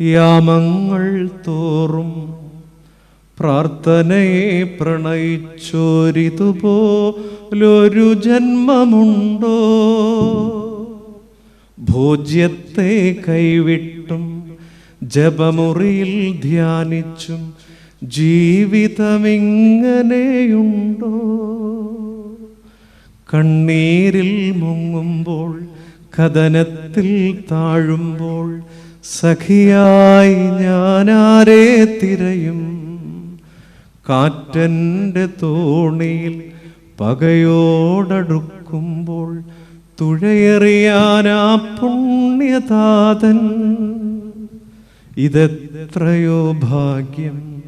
യാമങ്ങൾ തോറും പ്രാർത്ഥനയെ പ്രണയിച്ചോരിതുപോലൊരു ജന്മമുണ്ടോ? ഭോജ്യത്തെ കൈവിട്ടും ജപമുറിയിൽ ധ്യാനിച്ചും ജീവിതമിങ്ങനെയുണ്ടോ? കണ്ണീരിൽ മുങ്ങുമ്പോൾ കഥനത്തിൽ താഴുമ്പോൾ സഖിയായി ഞാനാരെ തിരയും? കാറ്റന്റെ തോണിയിൽ പകയോടടുക്കുമ്പോൾ തുഴയെറിയാനാ പുണ്യതാതൻ. ഇതെത്രയോ ഭാഗ്യം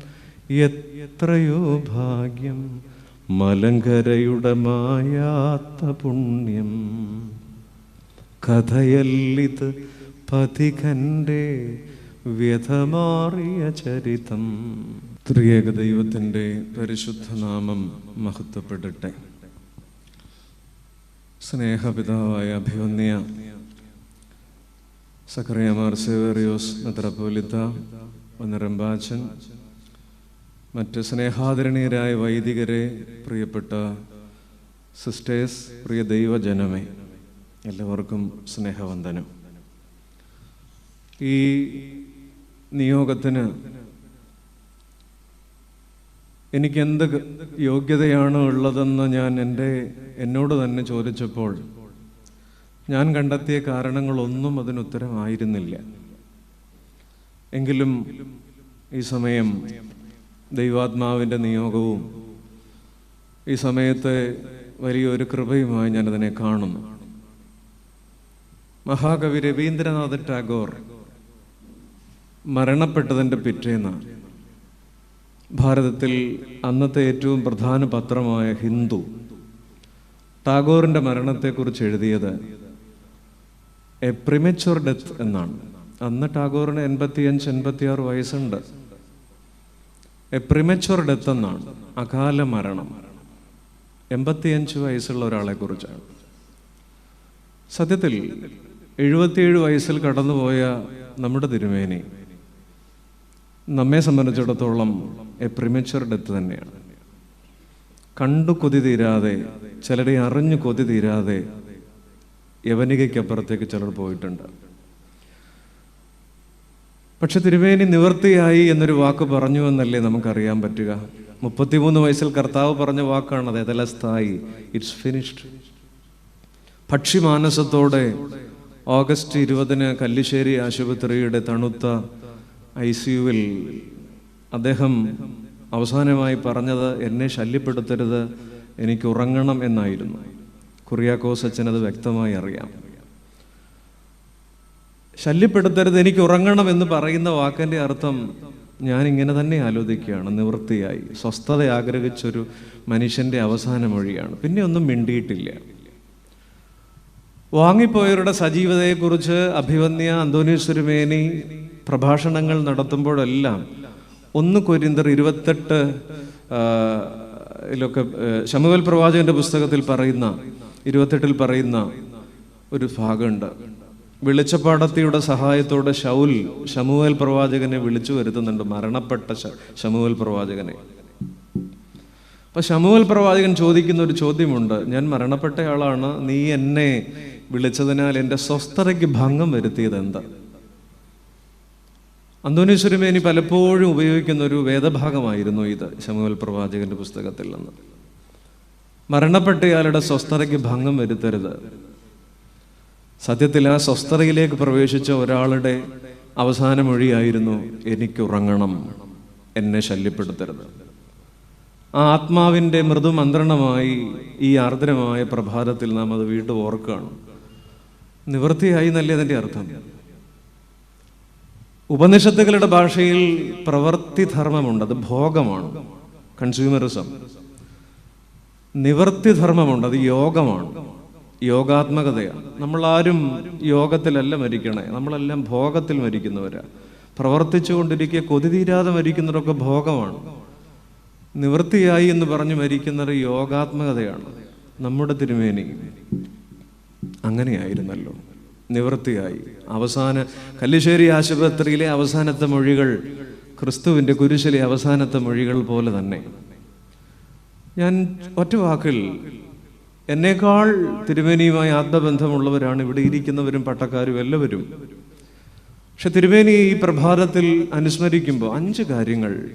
എത്രയോ ഭാഗ്യം മലങ്കരയുടെ മായാത്ത പുണ്യം. കഥയല്ലിത് പഥികന്റെ വ്യഥമാറിയ ചരിതം. ത്രിയേക ദൈവത്തിന്റെ പരിശുദ്ധനാമം മഹത്വപ്പെടട്ടെ. സ്നേഹപിതാവായ അഭിവന്യ സക്കറിയമാർ സേവേറിയോസ് മെത്രപ്പോലിത്ത ഒന്നരമ്പാച്ചൻ മറ്റ് സ്നേഹാദരണീയരായ വൈദികരെ പ്രിയപ്പെട്ട സിസ്റ്റേഴ്സ് പ്രിയ ദൈവജനമേ എല്ലാവർക്കും സ്നേഹവന്ദനം. ഈ നിയോഗത്തിന് എനിക്ക് എന്ത് യോഗ്യതയാണ് ഉള്ളതെന്ന് ഞാൻ എന്റെ എന്നോട് തന്നെ ചോദിച്ചപ്പോൾ ഞാൻ കണ്ടെത്തിയ കാരണങ്ങളൊന്നും അതിന് ഉത്തരമായിരുന്നില്ല എങ്കിലും ഈ സമയം ദൈവാത്മാവിന്റെ നിയോഗവും ഈ സമയത്തെ വലിയൊരു കൃപയുമായി ഞാനതിനെ കാണുന്നു. മഹാകവി രവീന്ദ്രനാഥ് ടാഗോർ മരണപ്പെട്ടതിന്റെ പിറ്റേന്ന്. ഭാരതത്തിൽ അന്നത്തെ ഏറ്റവും പ്രധാന പത്രമായ ഹിന്ദു ടാഗോറിന്റെ മരണത്തെക്കുറിച്ച് എഴുതിയത് എ പ്രിമച്വർ ഡെത്ത് എന്നാണ്. അന്ന് ടാഗോറിന് എൺപത്തിയഞ്ച് എൺപത്തിയാറ് വയസ്സുണ്ട്. എ പ്രിമച്വർ ഡെത്ത് എന്നാണ്. അകാല മരണം. എൺപത്തിയഞ്ച് വയസ്സുള്ള ഒരാളെ കുറിച്ചാണ് സത്യത്തിൽ എഴുപത്തിയേഴ് വയസ്സിൽ കടന്നുപോയ നമ്മുടെ തിരുമേനി നമ്മെ സംബന്ധിച്ചിടത്തോളം എ പ്രിമച്വർ ഡെത്ത് തന്നെയാണ്. കണ്ടു കൊതി തീരാതെ ചിലരെ അറിഞ്ഞു കൊതി തീരാതെ യവനികയ്ക്കപ്പുറത്തേക്ക് ചിലർ പോയിട്ടുണ്ട്. പക്ഷെ തിരുവേനി നിവൃത്തിയായി എന്നൊരു വാക്ക് പറഞ്ഞു എന്നല്ലേ നമുക്കറിയാൻ പറ്റുക. മുപ്പത്തിമൂന്ന് വയസ്സിൽ കർത്താവ് പറഞ്ഞ വാക്കാണ് അത് എതലസ്ഥായി ഇറ്റ്സ് ഫിനിഷ്ഡ് പക്ഷിമാനസത്തോടെ ഓഗസ്റ്റ് ഇരുപതിന് കല്ലിശ്ശേരി ആശുപത്രിയുടെ തണുത്ത ഐ സിയുവിൽ അദ്ദേഹം അവസാനമായി പറഞ്ഞത് എന്നെ ശല്യപ്പെടുത്തരുത് എനിക്ക് ഉറങ്ങണം എന്നായിരുന്നു. കുറിയാക്കോസ് അത് വ്യക്തമായി അറിയാം. ശല്യപ്പെടുത്തരുത് എനിക്ക് ഉറങ്ങണം എന്ന് പറയുന്ന വാക്കിന്റെ അർത്ഥം ഞാൻ ഇങ്ങനെ തന്നെ ആലോചിക്കുകയാണ്. നിവൃത്തിയായി. സ്വസ്ഥത ആഗ്രഹിച്ചൊരു മനുഷ്യന്റെ അവസാന മൊഴിയാണ് പിന്നെ ഒന്നും മിണ്ടിയിട്ടില്ല. വാങ്ങിപ്പോയവരുടെ സജീവതയെക്കുറിച്ച് അഭിവന്യ അന്തോനീശ്വരമേനി പ്രഭാഷണങ്ങൾ നടത്തുമ്പോഴെല്ലാം ഒന്ന് കൊരിന്തർ ഇരുപത്തെട്ട് ഇതിലൊക്കെ ശമുവൽ പ്രവാചകന്റെ പുസ്തകത്തിൽ പറയുന്ന ഇരുപത്തെട്ടിൽ പറയുന്ന ഒരു ഭാഗമുണ്ട്. വെളിച്ചപ്പാടത്തിയുടെ സഹായത്തോടെ ശൗൽ ശമുവൽ പ്രവാചകനെ വിളിച്ചു വരുത്തുന്നുണ്ട് മരണപ്പെട്ട ശമുവൽ പ്രവാചകനെ. അപ്പൊ ശമുവൽ പ്രവാചകൻ ചോദിക്കുന്ന ഒരു ചോദ്യമുണ്ട് ഞാൻ മരണപ്പെട്ടയാളാണ് നീ എന്നെ വിളിച്ചതിനാൽ എന്റെ സ്വസ്ഥതയ്ക്ക് ഭംഗം വരുത്തിയത് എന്താ? അന്തോനീശ്വരമേനി പലപ്പോഴും ഉപയോഗിക്കുന്ന ഒരു വേദഭാഗമായിരുന്നു ഇത് ശമുവൽ പ്രവാചകന്റെ പുസ്തകത്തിൽ നിന്ന്. മരണപ്പെട്ടയാളുടെ സ്വസ്ഥതയ്ക്ക് ഭംഗം വരുത്തരുത്. സത്യത്തിൽ ആ സ്വസ്ഥതയിലേക്ക് പ്രവേശിച്ച ഒരാളുടെ അവസാന മൊഴിയായിരുന്നു എനിക്ക് ഉറങ്ങണം എന്നെ ശല്യപ്പെടുത്തരുത്. ആ ആത്മാവിന്റെ മൃദുമന്ത്രണമായി ഈ ആർദ്രമായ പ്രഭാതത്തിൽ നാം അത് വീണ്ടും ഓർക്കുകയാണ്. നിവൃത്തിയായി എന്നല്ലേ അതിന്റെ അർത്ഥം? ഉപനിഷത്തുകളുടെ ഭാഷയിൽ പ്രവൃത്തി ധർമ്മമുണ്ട് അത് ഭോഗമാണ് കൺസ്യൂമറിസം. നിവൃത്തി ധർമ്മമുണ്ട് അത് യോഗമാണ് യോഗാത്മകതയാണ്. നമ്മളാരും യോഗത്തിലല്ല മരിക്കണേ നമ്മളെല്ലാം ഭോഗത്തിൽ മരിക്കുന്നവരാ. പ്രവർത്തിച്ചുകൊണ്ടിരിക്കുക കൊതി തീരാതെ മരിക്കുന്നവരൊക്കെ ഭോഗമാണ്. നിവൃത്തിയായി എന്ന് പറഞ്ഞ് മരിക്കുന്നവർ യോഗാത്മകതയാണ്. നമ്മുടെ തിരുമേനി. അങ്ങനെയായിരുന്നല്ലോ. നിവൃത്തിയായി. അവസാന കല്ലിശ്ശേരി ആശുപത്രിയിലെ അവസാനത്തെ മൊഴികൾ ക്രിസ്തുവിന്റെ കുരിശിലെ അവസാനത്തെ മൊഴികൾ പോലെ തന്നെ. ഞാൻ ഒറ്റ വാക്കിൽ എന്നേക്കാൾ തിരുമേനിയുമായി ആത്മബന്ധമുള്ളവരാണ് ഇവിടെ ഇരിക്കുന്നവരും പട്ടക്കാരും എല്ലാവരും. പക്ഷെ തിരുമേനി ഈ പ്രഭാതത്തിൽ അനുസ്മരിക്കുമ്പോൾ അഞ്ച് കാര്യങ്ങൾ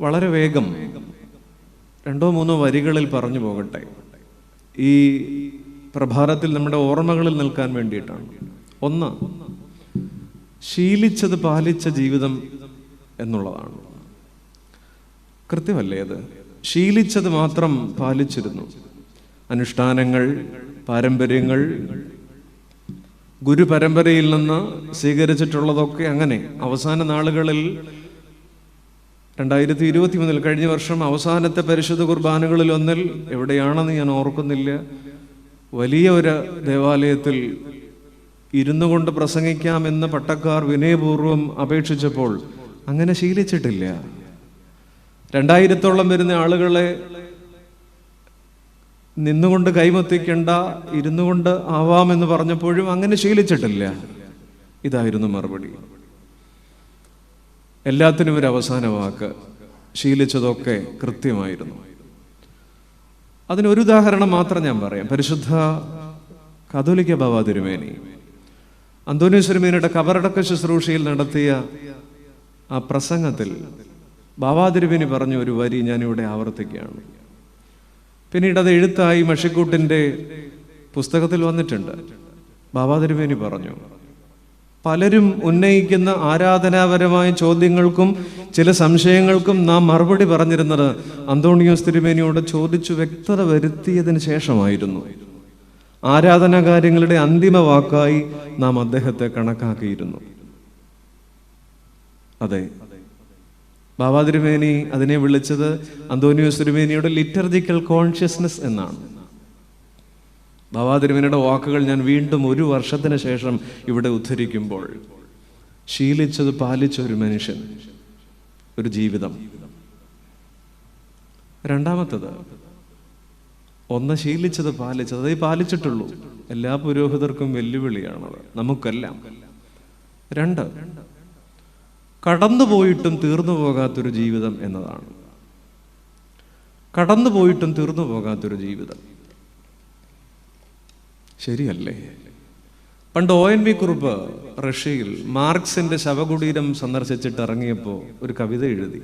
വളരെ വേഗം രണ്ടോ മൂന്നോ വരികളിൽ പറഞ്ഞു പോകട്ടെ. ഈ പ്രഭാതത്തിൽ നമ്മുടെ ഓർമ്മകളിൽ നിൽക്കാൻ വേണ്ടിയിട്ടാണ്. ഒന്ന് ശീലിച്ചത് പാലിച്ച ജീവിതം എന്നുള്ളതാണ്. കൃത്യമല്ലേ അത്? ശീലിച്ചത് മാത്രം പാലിച്ചിരുന്നു. അനുഷ്ഠാനങ്ങൾ പാരമ്പര്യങ്ങൾ ഗുരുപരമ്പരയിൽ നിന്ന് സ്വീകരിച്ചിട്ടുള്ളതൊക്കെ അങ്ങനെ. അവസാന നാളുകളിൽ രണ്ടായിരത്തി ഇരുപത്തി മൂന്നിൽ കഴിഞ്ഞ വർഷം അവസാനത്തെ പരിശുദ്ധ കുർബാനകളിൽ ഒന്നിൽ എവിടെയാണെന്ന് ഞാൻ ഓർക്കുന്നില്ല. വലിയ ഒരു ദേവാലയത്തിൽ ഇരുന്നു കൊണ്ട് പ്രസംഗിക്കാമെന്ന് പട്ടക്കാർ വിനയപൂർവം അപേക്ഷിച്ചപ്പോൾ അങ്ങനെ ശീലിച്ചിട്ടില്ല. രണ്ടായിരത്തോളം വരുന്ന ആളുകളെ നിന്നുകൊണ്ട് കൈമത്തിക്കണ്ട ഇരുന്നുകൊണ്ട് ആവാമെന്ന് പറഞ്ഞപ്പോഴും അങ്ങനെ ശീലിച്ചിട്ടില്ല. ഇതായിരുന്നു മറുപടി. എല്ലാത്തിനും ഒരു അവസാന വാക്ക്. ശീലിച്ചതൊക്കെ കൃത്യമായിരുന്നു. അതിനൊരു ഉദാഹരണം മാത്രം ഞാൻ പറയാം. പരിശുദ്ധ കത്തോലിക്ക ബാബ തിരുമേനി. അന്തോനീശ്വരമേനയുടെ കബറടക്ക ശുശ്രൂഷയിൽ നടത്തിയ ആ പ്രസംഗത്തിൽ ബാബാ തിരുമേനി പറഞ്ഞ ഒരു വരി ഞാനിവിടെ ആവർത്തിക്കുകയാണ്. പിന്നീട് അത് എഴുത്തായി മഷിക്കൂട്ടിന്റെ പുസ്തകത്തിൽ വന്നിട്ടുണ്ട്. ബാബാ തിരുമേനി പറഞ്ഞു പലരും ഉന്നയിക്കുന്ന ആരാധനാപരമായ ചോദ്യങ്ങൾക്കും ചില സംശയങ്ങൾക്കും നാം മറുപടി പറഞ്ഞിരുന്നത് അന്തോണിയോസ് തിരുമേനിയോട് ചോദിച്ചു വ്യക്തത വരുത്തിയതിന് ശേഷമായിരുന്നു. ആരാധനാ കാര്യങ്ങളുടെ അന്തിമ വാക്കായി നാം അദ്ദേഹത്തെ കണക്കാക്കിയിരുന്നു. അതെ. ബാബാ തിരുമേനി അതിനെ വിളിച്ചത് അന്തോണിയോസ് തിരുമേനിയുടെ ലിറ്റർജിക്കൽ കോൺഷ്യസ്നസ് എന്നാണ്. ബാബാ വാക്കുകൾ ഞാൻ വീണ്ടും ഒരു വർഷത്തിന് ശേഷം ഇവിടെ ഉദ്ധരിക്കുമ്പോൾ ശീലിച്ചത് പാലിച്ച ഒരു മനുഷ്യൻ ഒരു ജീവിതം. രണ്ടാമത്തത് ഒന്ന് ശീലിച്ചത് പാലിച്ചത് അതേ പാലിച്ചിട്ടുള്ളൂ. എല്ലാ പുരോഹിതർക്കും വെല്ലുവിളിയാണത് നമുക്കെല്ലാം. രണ്ട് കടന്നുപോയിട്ടും തീർന്നു പോകാത്തൊരു ജീവിതം എന്നതാണ്. കടന്നുപോയിട്ടും തീർന്നു പോകാത്തൊരു ജീവിതം. ശരിയല്ലേ? പണ്ട് ഒ എൻ വി കുറുപ്പ് റഷ്യയിൽ മാർക്സിന്റെ ശവകുടീരം സന്ദർശിച്ചിട്ട് ഇറങ്ങിയപ്പോൾ ഒരു കവിത എഴുതി.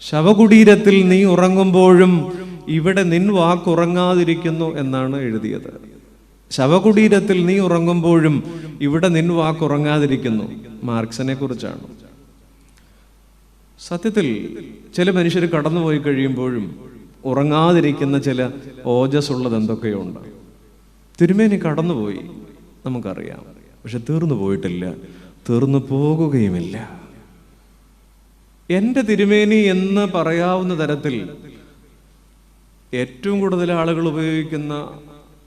ശവകുടീരത്തിൽ നീ ഉറങ്ങുമ്പോഴും ഇവിടെ നിൻ വാക്കുറങ്ങാതിരിക്കുന്നു എന്നാണ് എഴുതിയത്. ശവകുടീരത്തിൽ നീ ഉറങ്ങുമ്പോഴും ഇവിടെ നിൻ വാക്കുറങ്ങാതിരിക്കുന്നു മാർക്സിനെ കുറിച്ചാണ്. സത്യത്തിൽ ചില മനുഷ്യർ കടന്നുപോയി കഴിയുമ്പോഴും ഉറങ്ങാതിരിക്കുന്ന ചില ഓജസ് ഉള്ളത് എന്തൊക്കെയോ എന്തൊക്കെയുണ്ട് തിരുമേനി കടന്നുപോയി. നമുക്കറിയാം. പക്ഷെ തീർന്നു പോയിട്ടില്ല. തീർന്നു പോകുകയുമില്ല. എന്റെ തിരുമേനി എന്ന് പറയാവുന്ന തരത്തിൽ ഏറ്റവും കൂടുതൽ ആളുകൾ ഉപയോഗിക്കുന്ന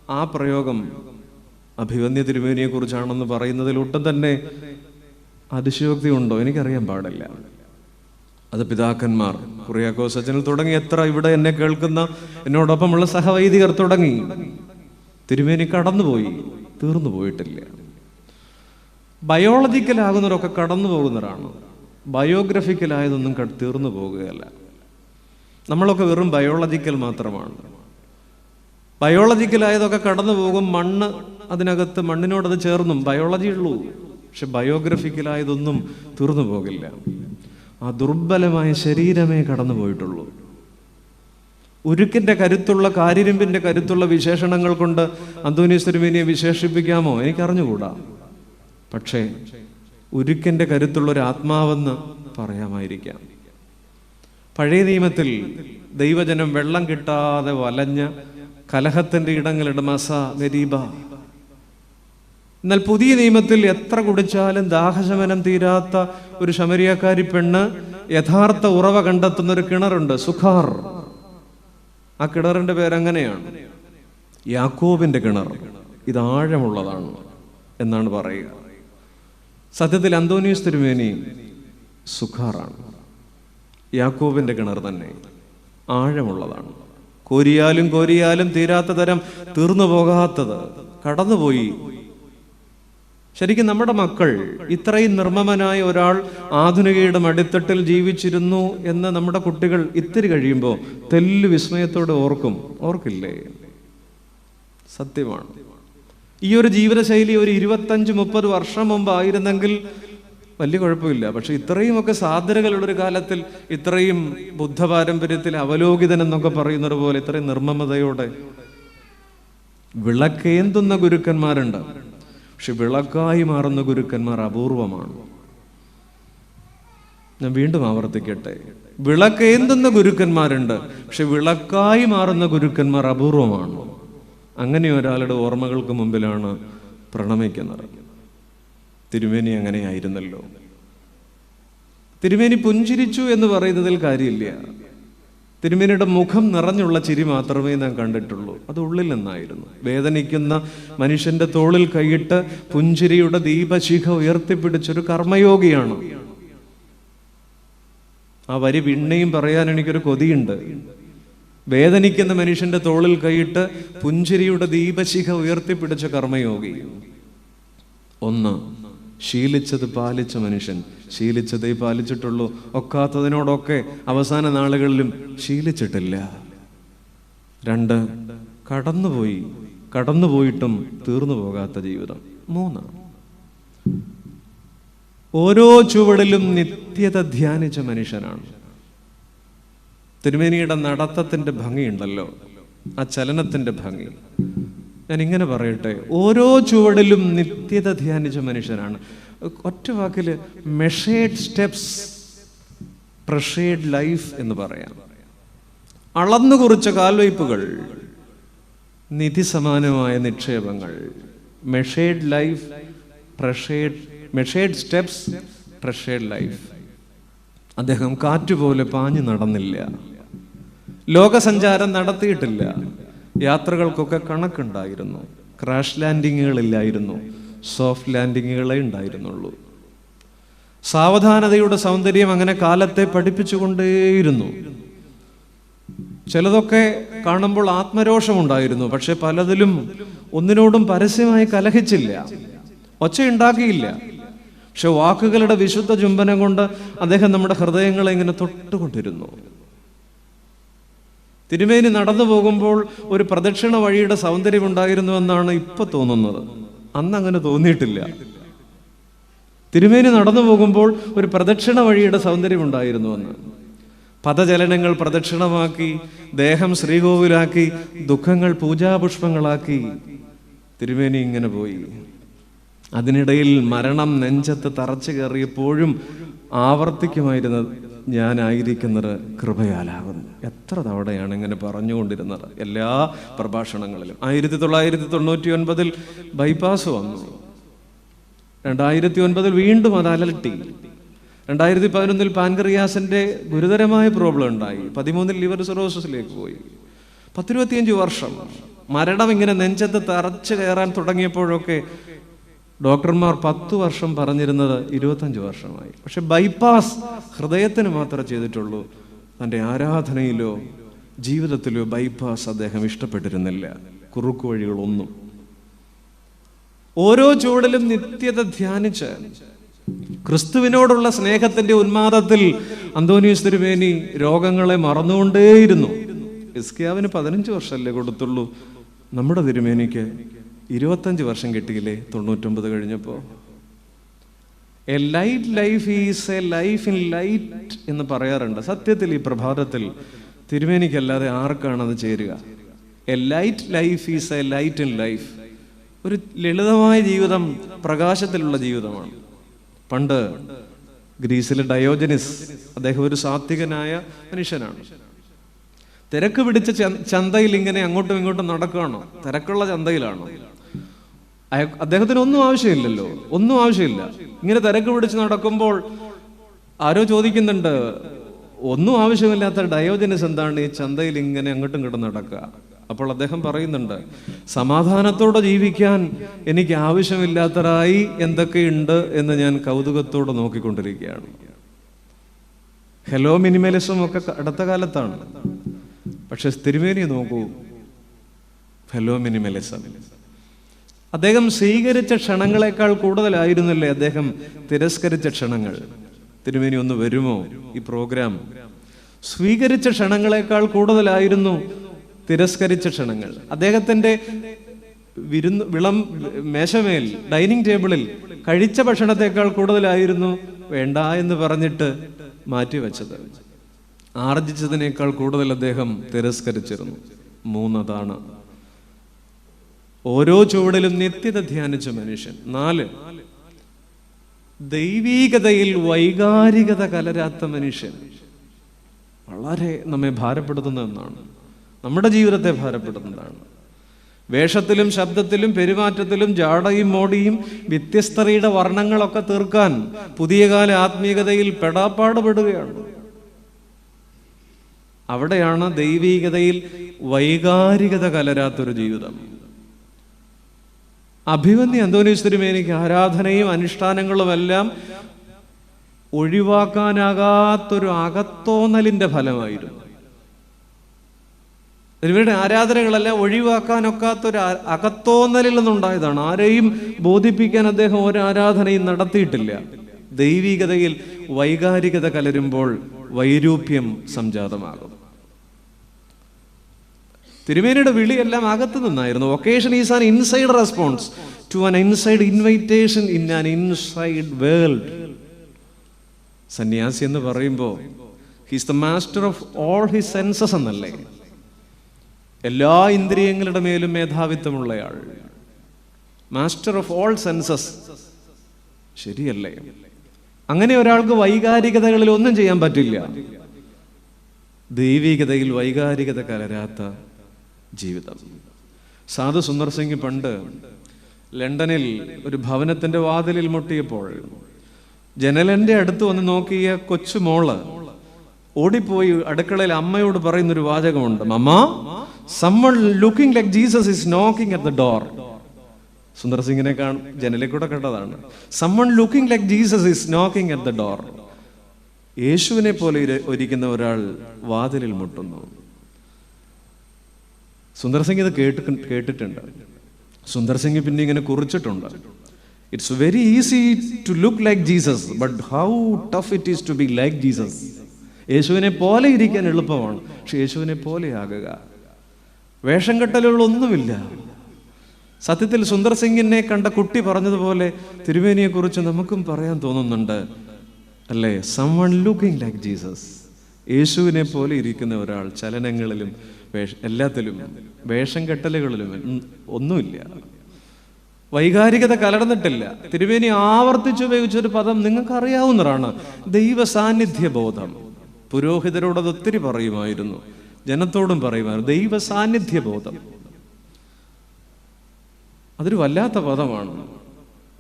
ആ പ്രയോഗം അഭിവന്യ തിരുമേനിയെ കുറിച്ചാണെന്ന് പറയുന്നതിൽ ഒട്ടും തന്നെ അതിശയോക്തി ഉണ്ടോ? എനിക്കറിയാൻ പാടില്ല. അത് പിതാക്കന്മാർ കുറിയാക്കോ സച്ചനിൽ തുടങ്ങി എത്ര ഇവിടെ എന്നെ കേൾക്കുന്ന എന്നോടൊപ്പമുള്ള സഹവൈദികർ തുടങ്ങി. തിരുമേനി കടന്നുപോയി. തീർന്നു പോയിട്ടില്ല. ബയോളജിക്കലാകുന്നവരൊക്കെ കടന്നു പോകുന്നവരാണ് ബയോഗ്രഫിക്കലായതൊന്നും തീർന്നു പോകുകയല്ല. നമ്മളൊക്കെ വെറും ബയോളജിക്കൽ മാത്രമാണ്. ബയോളജിക്കലായതൊക്കെ കടന്നു പോകും മണ്ണ് അതിനകത്ത് മണ്ണിനോടത് ചേർന്നും ബയോളജി ഉള്ളൂ. പക്ഷെ ബയോഗ്രഫിക്കലായതൊന്നും തീർന്നു പോകില്ല. ആ ദുർബലമായ ശരീരമേ കടന്നു പോയിട്ടുള്ളൂ ഉരുക്കിന്റെ കരുത്തുള്ള കാരിരുമ്പിന്റെ കരുത്തുള്ള വിശേഷണങ്ങൾ കൊണ്ട് അന്തോനീസ് തിരുമേനിയെ വിശേഷിപ്പിക്കാമോ? എനിക്കറിഞ്ഞുകൂടാ. പക്ഷേ ഉരുക്കിന്റെ കരുത്തുള്ള ഒരു ആത്മാവെന്ന് പറയാമായിരിക്കാം. പഴയ നിയമത്തിൽ ദൈവജനം വെള്ളം കിട്ടാതെ വലഞ്ഞ കലഹത്തിന്റെ ഇടങ്ങളുടെ മസ ഗരീബ. എന്നാൽ പുതിയ നിയമത്തിൽ എത്ര കുടിച്ചാലും ദാഹശമനം തീരാത്ത ഒരു ശമരിയക്കാരി പെണ്ണ് യഥാർത്ഥ ഉറവ കണ്ടെത്തുന്ന ഒരു കിണറുണ്ട് സുഖാർ. ആ കിണറിന്റെ പേരങ്ങനെയാണ്. യാക്കോബിന്റെ കിണർ ഇത് ആഴമുള്ളതാണ് എന്നാണ് പറയുക. സത്യത്തിൽ അന്തോനിയസ് തിരുമേനി സുഖാറാണ്. യാക്കോബിന്റെ കിണർ തന്നെ ആഴമുള്ളതാണ്. കോരിയാലും കോരിയാലും തീരാത്ത തരം തീർന്നു പോകാത്തത് കടന്നുപോയി ശരിക്കും നമ്മുടെ മക്കൾ ഇത്രയും നിർമ്മമനായ ഒരാൾ ആധുനികയുടെ മടിത്തട്ടിൽ ജീവിച്ചിരുന്നു എന്ന് നമ്മുടെ കുട്ടികൾ ഇത്തിരി കഴിയുമ്പോൾ തെല്ലു വിസ്മയത്തോടെ ഓർക്കും. ഓർക്കില്ലേ? സത്യമാണ്. ഈ ഒരു ജീവിതശൈലി ഒരു ഇരുപത്തഞ്ച് മുപ്പത് വർഷം മുമ്പ് ആയിരുന്നെങ്കിൽ വലിയ കുഴപ്പമില്ല. പക്ഷെ ഇത്രയുമൊക്കെ സാധ്യതകളുള്ളൊരു കാലത്തിൽ ഇത്രയും ബുദ്ധ പാരമ്പര്യത്തിൽ അവലോകിതൻ എന്നൊക്കെ പറയുന്നത് പോലെ ഇത്രയും നിർമ്മമതയോടെ വിളക്കേന്തുന്ന ഗുരുക്കന്മാരുണ്ട്. പക്ഷെ വിളക്കായി മാറുന്ന ഗുരുക്കന്മാർ അപൂർവമാണ്. ഞാൻ വീണ്ടും ആവർത്തിക്കട്ടെ. വിളക്കേന്തുന്ന ഗുരുക്കന്മാരുണ്ട് പക്ഷെ വിളക്കായി മാറുന്ന ഗുരുക്കന്മാർ അപൂർവമാണ്. അങ്ങനെ ഒരാളുടെ ഓർമ്മകൾക്ക് മുമ്പിലാണ് പ്രണമിക്കുന്നത്. തിരുമേനി അങ്ങനെയായിരുന്നല്ലോ. തിരുമേനി പുഞ്ചിരിച്ചു എന്ന് പറയുന്നതിൽ കാര്യമില്ല. തിരുമേനിയുടെ മുഖം നിറഞ്ഞുള്ള ചിരി മാത്രമേ ഞാൻ കണ്ടിട്ടുള്ളൂ. അത് ഉള്ളിൽ നിന്നായിരുന്നു. വേദനിക്കുന്ന മനുഷ്യന്റെ തോളിൽ കൈയിട്ട് പുഞ്ചിരിയുടെ ദീപശിഖ ഉയർത്തിപ്പിടിച്ചൊരു കർമ്മയോഗിയാണ്. ആ വരി പിന്നെയും പറയാൻ എനിക്കൊരു കൊതിയുണ്ട്. വേദനിക്കുന്ന മനുഷ്യന്റെ തോളിൽ കൈയിട്ട് പുഞ്ചിരിയുടെ ദീപശിഖ ഉയർത്തിപ്പിടിച്ച കർമ്മയോഗി. ഒന്ന് ശീലിച്ചത് പാലിച്ച മനുഷ്യൻ. ശീലിച്ചതേ പാലിച്ചിട്ടുള്ളൂ. ഒക്കാത്തതിനോടൊക്കെ അവസാന നാളുകളിലും ശീലിച്ചിട്ടില്ല. രണ്ട് കടന്നുപോയി. കടന്നുപോയിട്ടും തീർന്നു പോകാത്ത ജീവിതം. മൂന്ന് ഓരോ ചുവടിലും നിത്യത ധ്യാനിച്ച മനുഷ്യനാണ്. തിരുമേനിയുടെ നടത്തത്തിന്റെ ഭംഗിയുണ്ടല്ലോ. ആ ചലനത്തിന്റെ ഭംഗി. ഞാൻ ഇങ്ങനെ പറയട്ടെ ഓരോ ചുവടിലും നിത്യത ധ്യാനിച്ച മനുഷ്യനാണ്. ഒറ്റ വാക്കിൽ മെഷേഡ് സ്റ്റെപ്സ് പ്രഷേഡ് ലൈഫ് എന്ന് പറയാം. അളന്നു കുറിച്ച കാൽവയ്പുകൾ നിധി സമാനമായ നിക്ഷേപങ്ങൾ measured life pressured measured steps pressured life അദ്ദേഹം കാറ്റുപോലെ പാഞ്ഞു നടന്നില്ല. ലോകസഞ്ചാരം നടത്തിയിട്ടില്ല. യാത്രകൾക്കൊക്കെ കണക്കുണ്ടായിരുന്നു. ക്രാഷ് ലാൻഡിങ്ങുകളില്ലായിരുന്നു സോഫ്റ്റ് ലാൻഡിങ്ങുകളെ ഉണ്ടായിരുന്നുള്ളൂ. സാവധാനതയുടെ സൗന്ദര്യം അങ്ങനെ കാലത്തെ പഠിപ്പിച്ചുകൊണ്ടേയിരുന്നു. ചിലതൊക്കെ കാണുമ്പോൾ ആത്മരോഷമുണ്ടായിരുന്നു പക്ഷെ പലതിലും ഒന്നിനോടും പരസ്യമായി കലഹിച്ചില്ല. ഒച്ചയുണ്ടാക്കിയില്ല. പക്ഷെ വാക്കുകളുടെ വിശുദ്ധ ചുംബനം കൊണ്ട് അദ്ദേഹം നമ്മുടെ ഹൃദയങ്ങളെ ഇങ്ങനെ തൊട്ടുകൊണ്ടിരുന്നു. തിരുമേനി നടന്നു പോകുമ്പോൾ ഒരു പ്രദക്ഷിണ വഴിയുടെ സൗന്ദര്യം ഉണ്ടായിരുന്നു എന്നാണ് ഇപ്പൊ തോന്നുന്നത്. അന്ന് അങ്ങനെ തോന്നിയിട്ടില്ല. തിരുമേനി നടന്നു പോകുമ്പോൾ ഒരു പ്രദക്ഷിണ വഴിയുടെ സൗന്ദര്യം ഉണ്ടായിരുന്നു എന്ന് പദചലനങ്ങൾ പ്രദക്ഷിണമാക്കി ദേഹം ശ്രീകോവിലാക്കി ദുഃഖങ്ങൾ പൂജാപുഷ്പങ്ങളാക്കി തിരുമേനി ഇങ്ങനെ പോയി. അതിനിടയിൽ മരണം നെഞ്ചത്ത് തറച്ചു കയറിയപ്പോഴും ആവർത്തിക്കുമായിരുന്നത് ഞാനായിരിക്കുന്നത് കൃപയാലാകുന്നു. എത്ര തവണയാണ് ഇങ്ങനെ പറഞ്ഞുകൊണ്ടിരുന്നത്? എല്ലാ പ്രഭാഷണങ്ങളിലും. ആയിരത്തി തൊള്ളായിരത്തി തൊണ്ണൂറ്റി ഒൻപതിൽ ബൈപ്പാസ് വന്നു. രണ്ടായിരത്തി ഒൻപതിൽ വീണ്ടും അത് അലട്ടി. രണ്ടായിരത്തി പതിനൊന്നിൽ പാൻക്രിയാസിന്റെ ഗുരുതരമായ പ്രോബ്ലം ഉണ്ടായി. പതിമൂന്നിൽ ലിവർ സിറോസിസിലേക്ക് പോയി. പത്തിരുപത്തിയഞ്ച് വർഷം മരണം ഇങ്ങനെ നെഞ്ചത്ത് തറച്ച് കയറാൻ തുടങ്ങിയപ്പോഴൊക്കെ ഡോക്ടർമാർ പത്ത് വർഷം പറഞ്ഞിരുന്നത് ഇരുപത്തഞ്ച് വർഷമായി. പക്ഷെ ബൈപ്പാസ് ഹൃദയത്തിന് മാത്രമേ ചെയ്തിട്ടുള്ളൂ. തന്റെ ആരാധനയിലോ ജീവിതത്തിലോ ബൈപ്പാസ് അദ്ദേഹം ഇഷ്ടപ്പെട്ടിരുന്നില്ല. കുറുക്കു വഴികളൊന്നും. ഓരോ ചുവടിലും നിത്യത ധ്യാനിച്ച് ക്രിസ്തുവിനോടുള്ള സ്നേഹത്തിന്റെ ഉന്മാദത്തിൽ അന്തോനിയൂസ് തിരുമേനി രോഗങ്ങളെ മറന്നുകൊണ്ടേയിരുന്നു. ഇസ്കിയാവിന് പതിനഞ്ച് വർഷമല്ലേ കൊടുത്തുള്ളൂ. നമ്മുടെ തിരുമേനിക്ക് ഇരുപത്തഞ്ച് വർഷം കിട്ടിയില്ലേ? തൊണ്ണൂറ്റൊമ്പത് കഴിഞ്ഞപ്പോൾ a light life is a life in light എന്ന് പറയാറുണ്ട്. സത്യത്തിൽ ഈ പ്രഭാതത്തിൽ തിരുമേനിക്കല്ലാതെ ആർക്കാണ് അത് ചേരുക? A light life is a light in life ഒരു ലളിതമായ ജീവിതം പ്രകാശത്തിലുള്ള ജീവിതമാണ്. പണ്ട് ഗ്രീസിലെ ഡയോജനിസ് അദ്ദേഹം ഒരു സാത്വികനായ മനുഷ്യനാണ്. തിരക്ക് പിടിച്ച ചന്തയിൽ ഇങ്ങനെ അങ്ങോട്ടും ഇങ്ങോട്ടും നടക്കുകയാണോ? തിരക്കുള്ള ചന്തയിലാണോ? അദ്ദേഹത്തിന് ഒന്നും ആവശ്യമില്ലല്ലോ. ഒന്നും ആവശ്യമില്ല. ഇങ്ങനെ തിരക്ക് പിടിച്ച് നടക്കുമ്പോൾ ആരോ ചോദിക്കുന്നുണ്ട് ഒന്നും ആവശ്യമില്ലാത്ത ഡയോജനസ് എന്താണ്? ഈ ചന്തയിൽ ഇങ്ങനെ അങ്ങോട്ടും ഇങ്ങോട്ടും നടക്കുക. അപ്പോൾ അദ്ദേഹം പറയുന്നുണ്ട് സമാധാനത്തോടെ ജീവിക്കാൻ എനിക്ക് ആവശ്യമില്ലാത്തതായി എന്തൊക്കെയുണ്ട് എന്ന് ഞാൻ കൗതുകത്തോടെ നോക്കിക്കൊണ്ടിരിക്കുകയാണ്. ഹെലോ മിനിമലിസം ഒക്കെ അടുത്ത കാലത്താണ്. പക്ഷെ തിരുമേനി നോക്കൂ. ഹെലോ മിനിമലിസം അദ്ദേഹം സ്വീകരിച്ച ക്ഷണങ്ങളെക്കാൾ കൂടുതലായിരുന്നല്ലേ അദ്ദേഹം? തിരസ്കരിച്ച ക്ഷണങ്ങൾ. തിരുമേനി ഒന്ന് വരുമോ ഈ പ്രോഗ്രാം? സ്വീകരിച്ച ക്ഷണങ്ങളെക്കാൾ കൂടുതലായിരുന്നു തിരസ്കരിച്ച ക്ഷണങ്ങൾ. അദ്ദേഹത്തിന്റെ വിരുന്ന് വിളം മേശമേൽ ഡൈനിങ് ടേബിളിൽ കഴിച്ച ഭക്ഷണത്തെക്കാൾ കൂടുതലായിരുന്നു വേണ്ട എന്ന് പറഞ്ഞിട്ട് മാറ്റിവെച്ചത്. ആർജിച്ചതിനേക്കാൾ കൂടുതൽ അദ്ദേഹം തിരസ്കരിച്ചിരുന്നു. മൂന്നതാണ്. ഓരോ ചുവടിലും നിത്യത ധ്യാനിച്ച മനുഷ്യൻ. നാല്. ദൈവീകതയിൽ വൈകാരികത കലരാത്ത മനുഷ്യൻ. വളരെ നമ്മെ ഭാരപ്പെടുത്തുന്ന ഒന്നാണ്. നമ്മുടെ ജീവിതത്തെ ഭാരപ്പെടുത്തുന്നതാണ്. വേഷത്തിലും ശബ്ദത്തിലും പെരുമാറ്റത്തിലും ജാടയും മോടിയും വ്യത്യസ്തതയുടെ വർണങ്ങളൊക്കെ തീർക്കാൻ പുതിയ കാല ആത്മീയതയിൽ പെടാപ്പാടുപെടുകയാണ്. അവിടെയാണ് ദൈവീകതയിൽ വൈകാരികത കലരാത്തൊരു ജീവിതം. അഭിമന്യ അന്തോനീസ് തിരുമേനിക്ക് ആരാധനയും അനുഷ്ഠാനങ്ങളുമെല്ലാം ഒഴിവാക്കാനാകാത്തൊരു അകത്തോന്നലിന്റെ ഫലമായിരുന്നു. ഇവരുടെ ആരാധനകളെല്ലാം ഒഴിവാക്കാനൊക്കാത്തൊരു അകത്തോന്നലിൽ നിന്നുണ്ടായതാണ്. ആരെയും ബോധിപ്പിക്കാൻ അദ്ദേഹം ഒരു ആരാധനയും നടത്തിയിട്ടില്ല. ദൈവികതയിൽ വൈകാരികത കലരുമ്പോൾ വൈരൂപ്യം സംജാതമാകും. തിരുമേനിയുടെ വിളിയെല്ലാം അകത്തു നിന്നായിരുന്നു. Vocation is an inside response to an inside invitation in an inside world സന്യാസി എന്ന് പറയുമ്പോൾ he's the master of all his senses എന്നല്ലേ? എല്ലാ ഇന്ദ്രിയങ്ങളുടെ മേലും മേധാവിത്വമുള്ളയാൾ. മാസ്റ്റർ ഓഫ് ഓൾ സെൻസസ് ശരിയല്ലേ? അങ്ങനെ ഒരാൾക്ക് വൈകാരികതകളിൽ ഒന്നും ചെയ്യാൻ പറ്റില്ല. ദൈവികതയിൽ വൈകാരികത കലരാത്ത ജീവിതം. സാധു സുന്ദർ സിംഗ് പണ്ട് ലണ്ടനിൽ ഒരു ഭവനത്തിന്റെ വാതിലിൽ മുട്ടിയപ്പോൾ ജനലന്റെ അടുത്ത് വന്ന് നോക്കിയ കൊച്ചു മോൾ ഓടിപ്പോയി അടുക്കളയിൽ അമ്മയോട് പറയുന്ന ഒരു വാചകമുണ്ട്. Mamma someone looking like Jesus is knocking at the door Sundar സിംഗിനെ കാണും ജനലിൽ കൂടെ കണ്ടതാണ്. Someone looking like Jesus is knocking at the door യേശുവിനെ പോലെ ഇരിക്കുന്ന ഒരാൾ വാതിലിൽ മുട്ടുന്നു. സുന്ദർ സിംഗ് ഇത് കേട്ട് കേട്ടിട്ടുണ്ട്. സുന്ദർ സിംഗ് പിന്നെ ഇങ്ങനെ കുറിച്ചിട്ടുണ്ട്. It's very easy to look like Jesus but how tough it is to be like Jesus യേശുവിനെ പോലെ ഇരിക്കാൻ എളുപ്പമാണ് പക്ഷെ യേശുവിനെ പോലെ ആകുക. വേഷം കെട്ടലുകളൊന്നുമില്ല സത്യത്തിൽ സുന്ദർ സിംഗിനെ കണ്ട കുട്ടി പറഞ്ഞതുപോലെ തിരുവേനിയെ കുറിച്ച് നമുക്കും പറയാൻ തോന്നുന്നുണ്ട്. അല്ലേ? Someone looking like Jesus യേശുവിനെ പോലെ ഇരിക്കുന്ന ഒരാൾ ചലനങ്ങളിലും വേഷ എല്ലാത്തിലും വേഷം കെട്ടലുകളിലും ഒന്നും- ഒന്നുമില്ല. വൈകാരികത കലർന്നിട്ടില്ല. തിരുവേനി ആവർത്തിച്ച് ഉപയോഗിച്ച ഒരു പദം നിങ്ങൾക്ക് അറിയാവുന്നതാണ് ദൈവ സാന്നിധ്യ ബോധം പുരോഹിതരോടത് ഒത്തിരി പറയുമായിരുന്നു. ജനത്തോടും പറയുമായിരുന്നു. ദൈവ സാന്നിധ്യ ബോധം അതൊരു വല്ലാത്ത പദമാണ്.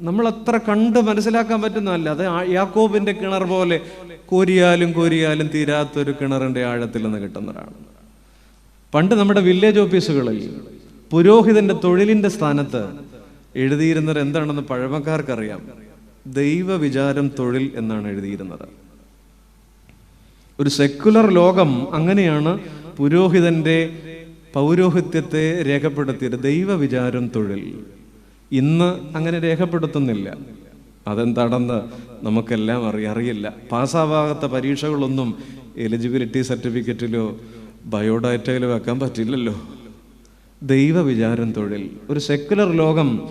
നമ്മൾ അത്ര കണ്ട് മനസ്സിലാക്കാൻ പറ്റുന്നതല്ല. അത് യാക്കോബിന്റെ കിണർ പോലെ കോരിയാലും കോരിയാലും തീരാത്തൊരു കിണറിന്റെ ആഴത്തിൽ നിന്ന് കിട്ടുന്നതാണ്. പണ്ട് നമ്മുടെ വില്ലേജ് ഓഫീസുകളിൽ പുരോഹിതന്റെ തൊഴിലിന്റെ സ്ഥാനത്ത് എഴുതിയിരുന്നത് എന്താണെന്ന് പഴമക്കാർക്കറിയാം. ദൈവ വിചാരം തൊഴിൽ എന്നാണ് എഴുതിയിരുന്നത്. ഒരു സെക്കുലർ ലോകം അങ്ങനെയാണ് പുരോഹിതന്റെ പൗരോഹിത്യത്തെ രേഖപ്പെടുത്തിയത് ദൈവ വിചാരം തൊഴിൽ. ഇന്ന് അങ്ങനെ രേഖപ്പെടുത്തുന്നില്ല. അതെന്താണെന്ന് നമുക്കെല്ലാം അറിയ അറിയില്ല. പാസ്സാവാത്ത പരീക്ഷകളൊന്നും എലിജിബിലിറ്റി സർട്ടിഫിക്കറ്റിലോ ബയോഡാറ്റയിലോ വെക്കാൻ പറ്റില്ലല്ലോ. ദൈവവിചാരം തൊഴിൽ. ഒരു സെക്കുലർ ലോകം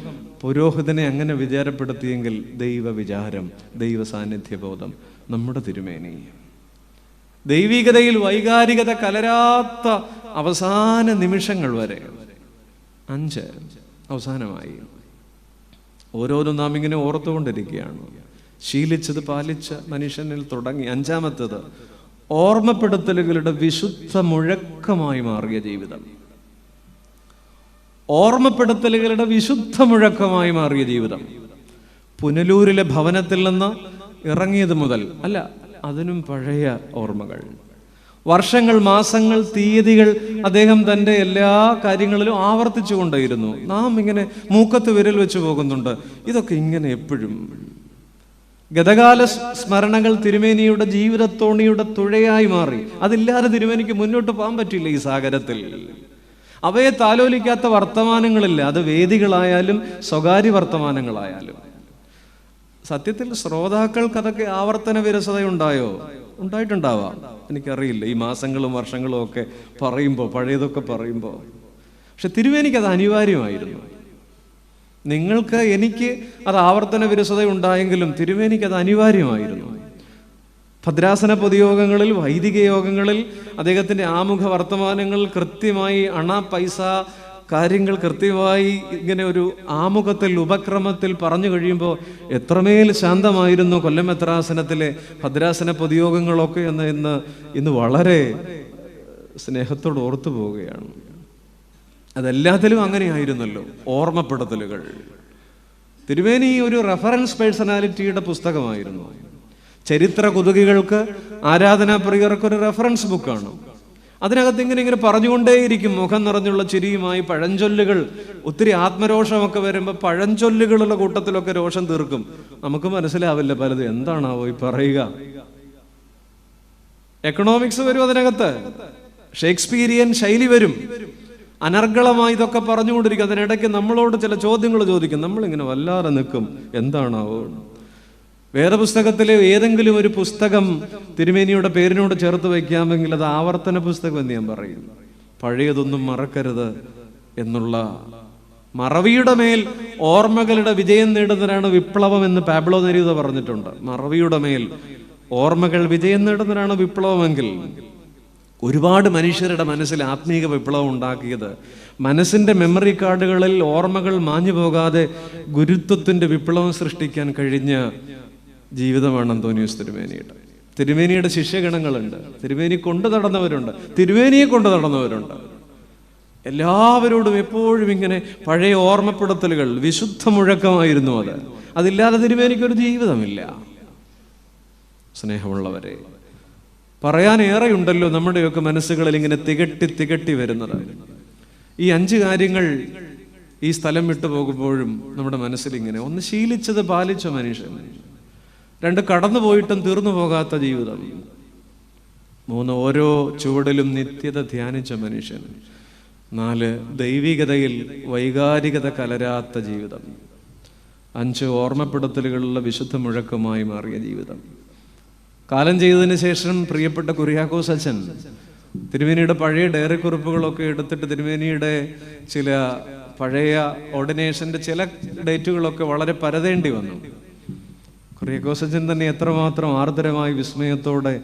പുരോഹിതനെ അങ്ങനെ വിചാരപ്പെടുത്തിയെങ്കിൽ ദൈവവിചാരം ദൈവ സാന്നിധ്യബോധം നമ്മുടെ തിരുമേനി. ദൈവികതയിൽ വൈകാരികത കലരാത്ത അവസാന നിമിഷങ്ങൾ വരെ. അഞ്ച് അവസാനമായി. ഓരോന്നും നാം ഇങ്ങനെ ഓർത്തുകൊണ്ടിരിക്കുകയാണ്. ശീലിച്ചത് പാലിച്ച മനുഷ്യനിൽ തുടങ്ങി. അഞ്ചാമത്തേത് ഓർമ്മപ്പെടുത്തലുകളുടെ വിശുദ്ധ മുഴക്കമായി മാറിയ ജീവിതം. ഓർമ്മപ്പെടുത്തലുകളുടെ വിശുദ്ധ മുഴക്കമായി മാറിയ ജീവിതം. പുനലൂരിലെ ഭവനത്തിൽ നിന്ന് ഇറങ്ങിയത് മുതൽ അല്ല അതിനും പഴയ ഓർമ്മകൾ. വർഷങ്ങൾ മാസങ്ങൾ തീയതികൾ അദ്ദേഹം തന്റെ എല്ലാ കാര്യങ്ങളിലും ആവർത്തിച്ചു കൊണ്ടേയിരുന്നു നാം ഇങ്ങനെ മൂക്കത്ത് വിരൽ വെച്ച് പോകുന്നുണ്ട്. ഇതൊക്കെ ഇങ്ങനെ എപ്പോഴും ഗതകാല സ്മരണകൾ തിരുമേനിയുടെ ജീവിതത്തോണിയുടെ തുഴയായി മാറി. അതില്ലാതെ തിരുമേനിക്ക് മുന്നോട്ട് പോകാൻ പറ്റില്ല ഈ സാഗരത്തിൽ. അവയെ താലോലിക്കാത്ത വർത്തമാനങ്ങളില്ല. അത് വേദികളായാലും സ്വകാര്യ വർത്തമാനങ്ങളായാലും. സത്യത്തിൽ ശ്രോതാക്കൾക്ക് അതൊക്കെ ആവർത്തന വിരസത ഉണ്ടായോ ഉണ്ടായിട്ടുണ്ടാവാം. എനിക്കറിയില്ല. ഈ മാസങ്ങളും വർഷങ്ങളും ഒക്കെ പറയുമ്പോൾ പഴയതൊക്കെ പറയുമ്പോൾ പക്ഷെ തിരുവേനിക്ക് അത് അനിവാര്യമായിരുന്നു. നിങ്ങൾക്ക് എനിക്ക് അത് ആവർത്തന വിരസത ഉണ്ടായെങ്കിലും തിരുവേനിക്ക് അത് അനിവാര്യമായിരുന്നു. ഭദ്രാസന പൊതുയോഗങ്ങളിൽ വൈദിക യോഗങ്ങളിൽ അദ്ദേഹത്തിന്റെ ആമുഖ വർത്തമാനങ്ങൾ കൃത്യമായി അണ പൈസ കാര്യങ്ങൾ കൃത്യമായി ഇങ്ങനെ ഒരു ആമുഖത്തിൽ ഉപക്രമത്തിൽ പറഞ്ഞു കഴിയുമ്പോൾ എത്രമേൽ ശാന്തമായിരുന്നു കൊല്ലം എത്രാസനത്തിലെ ഭദ്രാസന പൊതുയോഗങ്ങളൊക്കെ എന്ന് ഇന്ന് ഇന്ന് വളരെ സ്നേഹത്തോട് ഓർത്തു പോവുകയാണ് അതെല്ലാത്തിലും അങ്ങനെയായിരുന്നല്ലോ. ഓർമ്മപ്പെടുത്തലുകൾ. തിരുവേനി ഒരു റെഫറൻസ് പേഴ്സണാലിറ്റിയുടെ പുസ്തകമായിരുന്നു. ചരിത്ര കുതുകികൾക്ക് ആരാധനാപ്രിയർക്ക് ഒരു റെഫറൻസ് ബുക്കാണ് അതിനകത്ത് ഇങ്ങനെ ഇങ്ങനെ പറഞ്ഞുകൊണ്ടേയിരിക്കും. മുഖം നിറഞ്ഞുള്ള ചിരിയുമായി പഴഞ്ചൊല്ലുകൾ. ഒത്തിരി ആത്മരോഷമൊക്കെ വരുമ്പോൾ പഴഞ്ചൊല്ലുകളുള്ള കൂട്ടത്തിലൊക്കെ രോഷം തീർക്കും. നമുക്ക് മനസ്സിലാവില്ല പലത്. എന്താണാവോ ഈ പറയുക? എക്കണോമിക്സ് വരും അതിനകത്ത്. ഷേക്സ്പീരിയൻ ശൈലി വരും. അനർഗളമായി ഇതൊക്കെ പറഞ്ഞുകൊണ്ടിരിക്കും. അതിനിടയ്ക്ക് നമ്മളോട് ചില ചോദ്യങ്ങൾ ചോദിക്കും. നമ്മളിങ്ങനെ വല്ലാതെ നിൽക്കും. എന്താണാവോ? വേറെ പുസ്തകത്തിലെ ഏതെങ്കിലും ഒരു പുസ്തകം തിരുമേനിയുടെ പേരിനോട് ചേർത്ത് വയ്ക്കാമെങ്കിൽ അത് ആവർത്തന പുസ്തകം എന്ന് ഞാൻ പറയും. പഴയതൊന്നും മറക്കരുത് എന്നുള്ള മറവിയുടെ മേൽ ഓർമ്മകളുടെ വിജയം നേടുന്നതിനാണ് വിപ്ലവം എന്ന് പാബ്ലോ നെരൂത പറഞ്ഞിട്ടുണ്ട്. മറവിയുടെ മേൽ ഓർമ്മകൾ വിജയം നേടുന്നതിനാണ് വിപ്ലവമെങ്കിൽ ഒരുപാട് മനുഷ്യരുടെ മനസ്സിൽ ആത്മീക വിപ്ലവം ഉണ്ടാക്കിയത്. മനസ്സിന്റെ മെമ്മറി കാർഡുകളിൽ ഓർമ്മകൾ മാഞ്ഞു പോകാതെ ഗുരുത്വത്തിന്റെ വിപ്ലവം സൃഷ്ടിക്കാൻ കഴിഞ്ഞ ജീവിതമാണ് അന്തോനിയോസ് തിരുമേനിയുടെ. തിരുമേനിയുടെ ശിഷ്യഗണങ്ങളുണ്ട്. തിരുമേനി കൊണ്ടു നടന്നവരുണ്ട്. തിരുമേനിയെ കൊണ്ടു നടന്നവരുണ്ട്. എല്ലാവരോടും എപ്പോഴും ഇങ്ങനെ പഴയ ഓർമ്മപ്പെടുത്തലുകൾ വിശുദ്ധ മുഴക്കമായിരുന്നു അത്. അതില്ലാതെ തിരുമേനിക്കൊരു ജീവിതമില്ല. സ്നേഹമുള്ളവരെ പറയാൻ ഏറെയുണ്ടല്ലോ നമ്മുടെയൊക്കെ മനസ്സുകളിൽ ഇങ്ങനെ തികട്ടി തികട്ടി വരുന്നത്. ഈ അഞ്ച് കാര്യങ്ങൾ ഈ സ്ഥലം വിട്ടു പോകുമ്പോഴും നമ്മുടെ മനസ്സിൽ ഇങ്ങനെ ഒന്ന് ശീലിച്ചത് പാലിച്ച മനുഷ്യൻ. രണ്ട് കടന്നു പോയിട്ടും തീർന്നു പോകാത്ത ജീവിതം. മൂന്ന് ഓരോ ചുവടിലും നിത്യത ധ്യാനിച്ച മനുഷ്യൻ. നാല് ദൈവികതയിൽ വൈകാരികത കലരാത്ത ജീവിതം. അഞ്ച് ഓർമ്മപ്പെടുത്തലുകളുള്ള വിശുദ്ധ മുഴക്കമായി മാറിയ ജീവിതം. കാലം ചെയ്തതിന് ശേഷം പ്രിയപ്പെട്ട കുര്യാക്കോസ് അച്ഛൻ തിരുമേനിയുടെ പഴയ ഡയറി കുറിപ്പുകളൊക്കെ എടുത്തിട്ട് തിരുമേനിയുടെ ചില പഴയ ഓർഡിനേഷന്റെ ചില ഡേറ്റുകളൊക്കെ വളരെ പരതേണ്ടി വന്നു. കുര്യാക്കോസ് അച്ഛൻ തന്നെ എത്രമാത്രം ആർദ്രമായി വിസ്മയത്തോടെ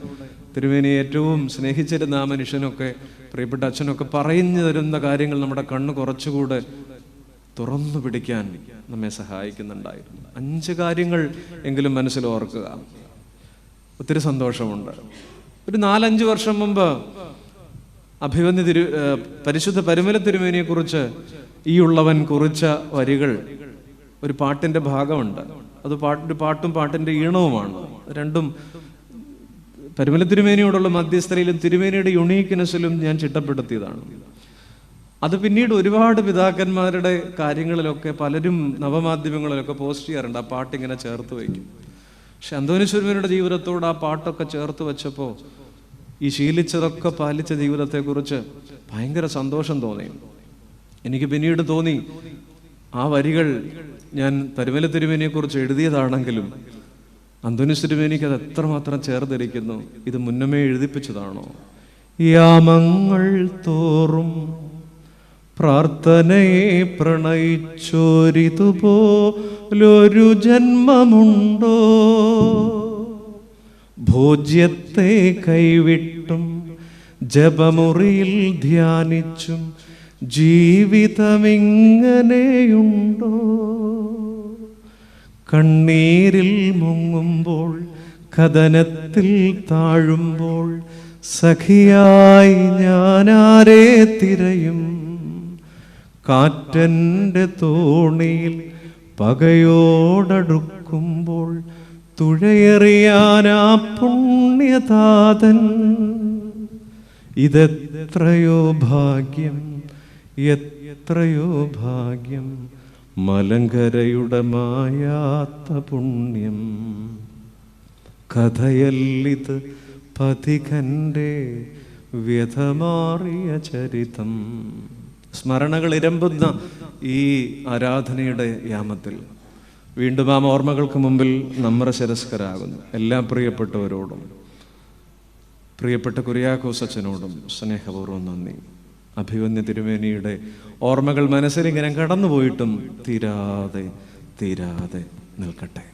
തിരുമേനി ഏറ്റവും സ്നേഹിച്ചിരുന്ന ആ മനുഷ്യനൊക്കെ പ്രിയപ്പെട്ട അച്ഛനൊക്കെ പറഞ്ഞു തരുന്ന കാര്യങ്ങൾ നമ്മുടെ കണ്ണ് കുറച്ചുകൂടെ തുറന്നു പിടിക്കാൻ നമ്മെ സഹായിക്കുന്നുണ്ടായിരുന്നു. അഞ്ച് കാര്യങ്ങൾ എങ്കിലും മനസ്സിൽ ഓർക്കുക. ഒത്തിരി സന്തോഷമുണ്ട്. ഒരു നാലഞ്ച് വർഷം മുമ്പ് അഭിവന്യ തിരു പരിശുദ്ധ പരിമല തിരുമേനിയെ കുറിച്ച് ഈ ഉള്ളവൻ കുറിച്ച വരികൾ ഒരു പാട്ടിന്റെ ഭാഗമുണ്ട്. അത് പാട്ട് പാട്ടും പാട്ടിന്റെ ഈണവുമാണ്. രണ്ടും പരിമല തിരുമേനിയോടുള്ള മധ്യസ്ഥതയിലും തിരുമേനിയുടെ യുണീക്നെസ്സിലും ഞാൻ ചിട്ടപ്പെടുത്തിയതാണ്. അത് പിന്നീട് ഒരുപാട് പിതാക്കന്മാരുടെ കാര്യങ്ങളിലൊക്കെ പലരും നവമാധ്യമങ്ങളിലൊക്കെ പോസ്റ്റ് ചെയ്യാറുണ്ട്. ആ പാട്ടിങ്ങനെ ചേർത്ത് വയ്ക്കും. പക്ഷെ അന്തോനീശ്വരമരുടെ ജീവിതത്തോട് ആ പാട്ടൊക്കെ ചേർത്ത് വെച്ചപ്പോൾ ഈ ശീലിച്ചതൊക്കെ പാലിച്ച ജീവിതത്തെക്കുറിച്ച് ഭയങ്കര സന്തോഷം തോന്നി. എനിക്ക് പിന്നീട് തോന്നി ആ വരികൾ ഞാൻ തരുമല തിരുമേനിയെ കുറിച്ച് എഴുതിയതാണെങ്കിലും അന്തോനിസ് തിരുമേനിക്ക് അത് എത്രമാത്രം ചേർത്തിരിക്കുന്നു ഇത് മുന്നമേ എഴുതിപ്പിച്ചതാണോ? യാമങ്ങൾ തോറും പ്രാർത്ഥനയെ പ്രണയിച്ചോരിതുപോലൊരു ജന്മമുണ്ടോ? ഭോജ്യത്തെ കൈവിട്ടും ജപമുറിയിൽ ധ്യാനിച്ചും ജീവിതമിങ്ങനെയുണ്ടോ? കണ്ണീരിൽ മുങ്ങുമ്പോൾ കഥനത്തിൽ താഴുമ്പോൾ സഖിയായി ഞാനാരെ തിരയും? കാറ്റന്റെ തോണിയിൽ പകയോടടുക്കുമ്പോൾ തുഴയെറിയാനാ പുണ്യതാതൻ. ഇതെത്രയോ ഭാഗ്യം എത്രയോ ഭാഗ്യം മലങ്കരയുടെ മായാത്ത പുണ്യം. കഥയല്ലിത് പതികന്റെ വ്യഥമാറിയ ചരിതം. സ്മരണകൾ ഇരമ്പുന്ന ഈ ആരാധനയുടെ യാമത്തിൽ വീണ്ടും ആ ഓർമ്മകൾക്ക് മുമ്പിൽ നമ്മുടെ ശിരസ്കരാകുന്നു. എല്ലാ പ്രിയപ്പെട്ടവരോടും പ്രിയപ്പെട്ട കുര്യാക്കോസ് അച്ഛനോടും സ്നേഹപൂർവം നന്ദി. അഭിവന്യ തിരുമേനിയുടെ ഓർമ്മകൾ മനസ്സിലിങ്ങനെ കടന്നുപോയിട്ടും തീരാതെ തീരാതെ നിൽക്കട്ടെ.